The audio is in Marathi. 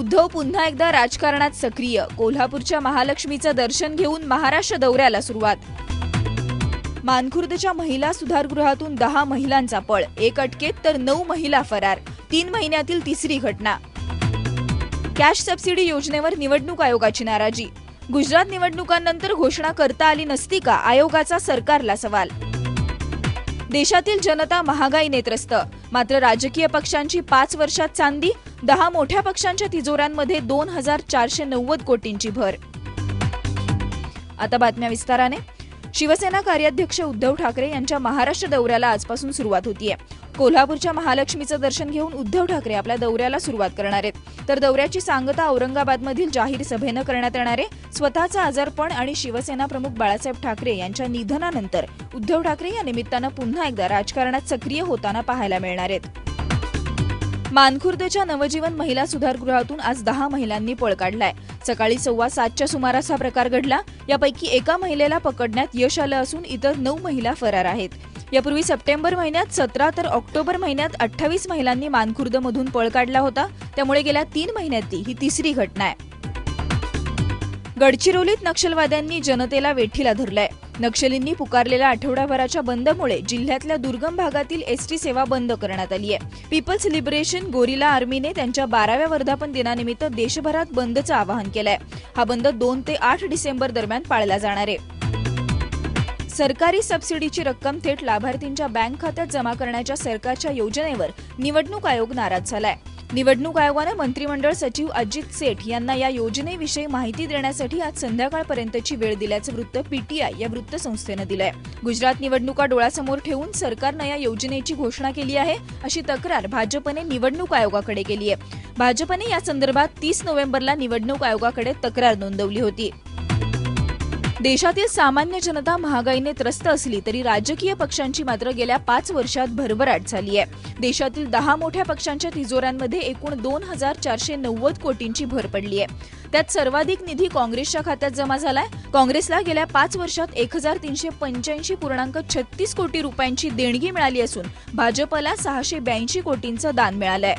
उद्धव पुन्हा एकदा राजकारणात सक्रिय. कोल्हापूरच्या महालक्ष्मीचं दर्शन घेऊन महाराष्ट्र दौऱ्याला सुरुवात. मानखुर्दच्या महिला सुधारगृहातून दहा महिलांचा पळ. एक अटकेत तर नऊ महिला फरार. तीन महिन्यातील तिसरी घटना. कॅश सबसिडी योजनेवर निवडणूक आयोगाची नाराजी. गुजरात निवडणुकांनंतर घोषणा करता आली नसती का? आयोगाचा सरकारला सवाल. देशातील जनता महागाईने त्रस्त मात्र राजकीय पक्षांची पाच वर्षात चांदी दहा मोठ्या पक्षांच्या तिजोऱ्यांमध्ये दोन हजार चारशे नव्वद कोटींची भर. आता बातम्या विस्ताराने. शिवसेना कार्याध्यक्ष उद्धव ठाकरे यांच्या महाराष्ट्र दौऱ्याला आजपासून सुरुवात होतीये. कोल्हापूरच्या महालक्ष्मीचं दर्शन घेऊन उद्धव ठाकरे आपल्या दौऱ्याला सुरुवात करणार आहेत. तर दौऱ्याची सांगता औरंगाबादमधील जाहीर सभेनं करण्यात येणारे स्वतःचा स्वतःचं आजारपण आणि शिवसेना प्रमुख बाळासाहेब ठाकरे यांच्या निधनानंतर उद्धव ठाकरे या निमित्तानं पुन्हा एकदा राजकारणात सक्रिय होताना पाहायला मिळणार आहेत. मानखुर्दच्या नवजीवन महिला सुधारगृहातून आज दहा महिलांनी पळ काढलाय. सकाळी सव्वा सातच्या सुमारास हा प्रकार घडला. यापैकी एका महिलेला पकडण्यात यश आलं असून इतर नऊ महिला फरार आहेत. यापूर्वी सप्टेंबर महिन्यात सतरा तर ऑक्टोबर महिन्यात अठ्ठावीस महिलांनी मानखुर्दमधून पळ काढला होता. त्यामुळे गेल्या तीन महिन्यातली ही तिसरी घटना आहे. गडचिरोलीत नक्षलवाद्यांनी जनतेला वेठीला धरलाय नक्षलींनी पुकारलेल्या आठवडाभराच्या बंदमुळे जिल्ह्यातल्या दुर्गम भागातील एसटी सेवा बंद करण्यात आली आहे. पीपल्स लिबरेशन गोरिला आर्मीने त्यांच्या बाराव्या वर्धापन दिनानिमित्त देशभरात बंदचं आवाहन केलंय. हा बंद दोन ते आठ डिसेंबर दरम्यान पाळला जाणार आहे. सरकारी सबसिडीची रक्कम थेट लाभार्थींच्या बँक खात्यात जमा करण्याच्या सरकारच्या योजनेवर निवडणूक आयोग नाराज झालाय. निवडणूक आयोगानं मंत्रिमंडळ सचिव अजित सेठ यांना या योजनेविषयी माहिती देण्यासाठी आज संध्याकाळपर्यंतची वेळ दिल्याचं वृत्त पीटीआय या वृत्तसंस्थेनं दिलंय. गुजरात निवडणुका डोळ्यासमोर ठेवून सरकारनं या योजनेची घोषणा केली आहे अशी तक्रार भाजपने निवडणूक आयोगाकडे केली आहे भाजपने या संदर्भात तीस नोव्हेंबरला निवडणूक आयोगाकडे तक्रार नोंदवली होती. देशातील सामान्य जनता महागाईने त्रस्त असली तरी राजकीय पक्षांची मात्र गेल्या पाच वर्षात भरभराट झाली आहे. देशातील दहा मोठ्या पक्षांच्या तिजोऱ्यांमध्ये एकूण दोन हजार चारशे नव्वद कोटींची भर पडली आहे. त्यात सर्वाधिक निधी काँग्रेसच्या खात्यात जमा झालाय. काँग्रेसला गेल्या पाच वर्षात एक हजार तीनशे पंच्याऐंशी पूर्णांक छत्तीस कोटी रुपयांची देणगी मिळाली असून भाजपला सहाशे ब्याऐंशी कोटींचं दान मिळालंय.